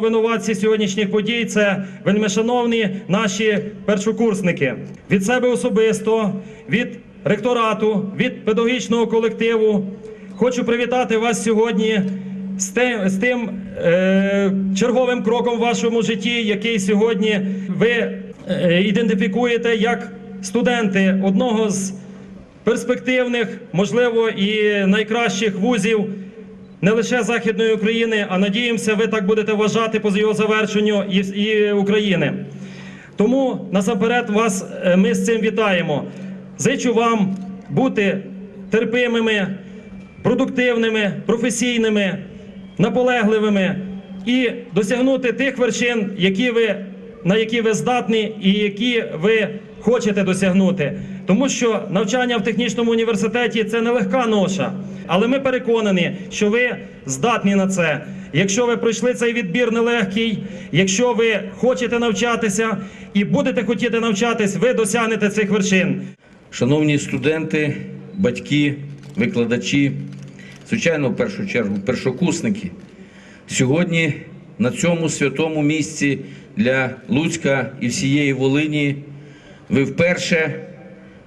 Винуватці сьогоднішніх подій це вельмишановні наші першокурсники. Від себе особисто, від ректорату, від педагогічного колективу хочу привітати вас сьогодні з тим, з тим е, черговим кроком в вашому житті, який сьогодні ви е, ідентифікуєте як студенти одного з перспективних, можливо, і найкращих вузів не лише Західної України, а надіємося, ви так будете вважати по його завершенню і, України. Тому насамперед вас е, ми з цим вітаємо. Зичу вам бути терпимими, продуктивними, професійними, наполегливими і досягнути тих вершин, які ви, на які ви здатні і які ви хочете досягнути. Тому що навчання в технічному університеті це нелегка ноша. Але ми переконані, що ви здатні на це. Якщо ви пройшли цей відбір нелегкий, якщо ви хочете навчатися і будете хотіти навчатись, ви досягнете цих вершин. Шановні студенти, батьки, викладачі, звичайно, в першу чергу, першокурсники, сьогодні на цьому святому місці для Луцька і всієї Волині ви вперше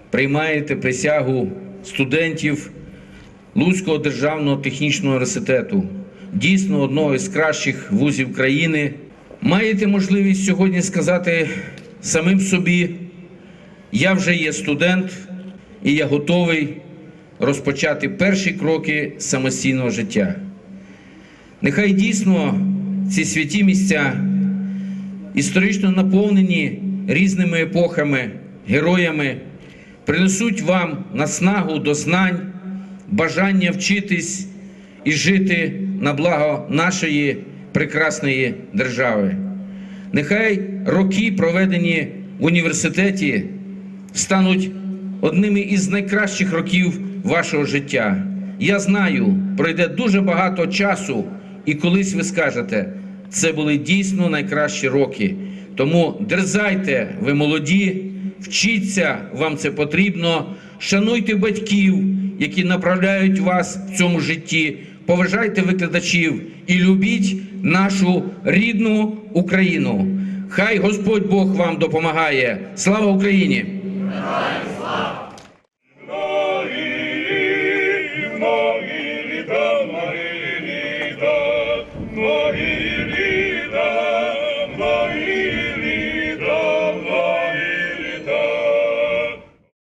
приймаєте присягу студентів Луцького державного технічного університету, дійсно одного із кращих вузів країни. Маєте можливість сьогодні сказати самим собі. Я вже є студент, і я готовий розпочати перші кроки самостійного життя. Нехай дійсно ці святі місця історично наповнені різними епохами, героями, принесуть вам наснагу до знань, бажання вчитись і жити на благо нашої прекрасної держави. Нехай роки, проведені в університеті, стануть одними із найкращих років вашого життя. Я знаю, пройде дуже багато часу, і колись ви скажете, це були дійсно найкращі роки. Тому дерзайте, ви молоді, вчіться, вам це потрібно. Шануйте батьків, які направляють вас в цьому житті. Поважайте викладачів і любіть нашу рідну Україну. Хай Господь Бог вам допомагає. Слава Україні! Слава!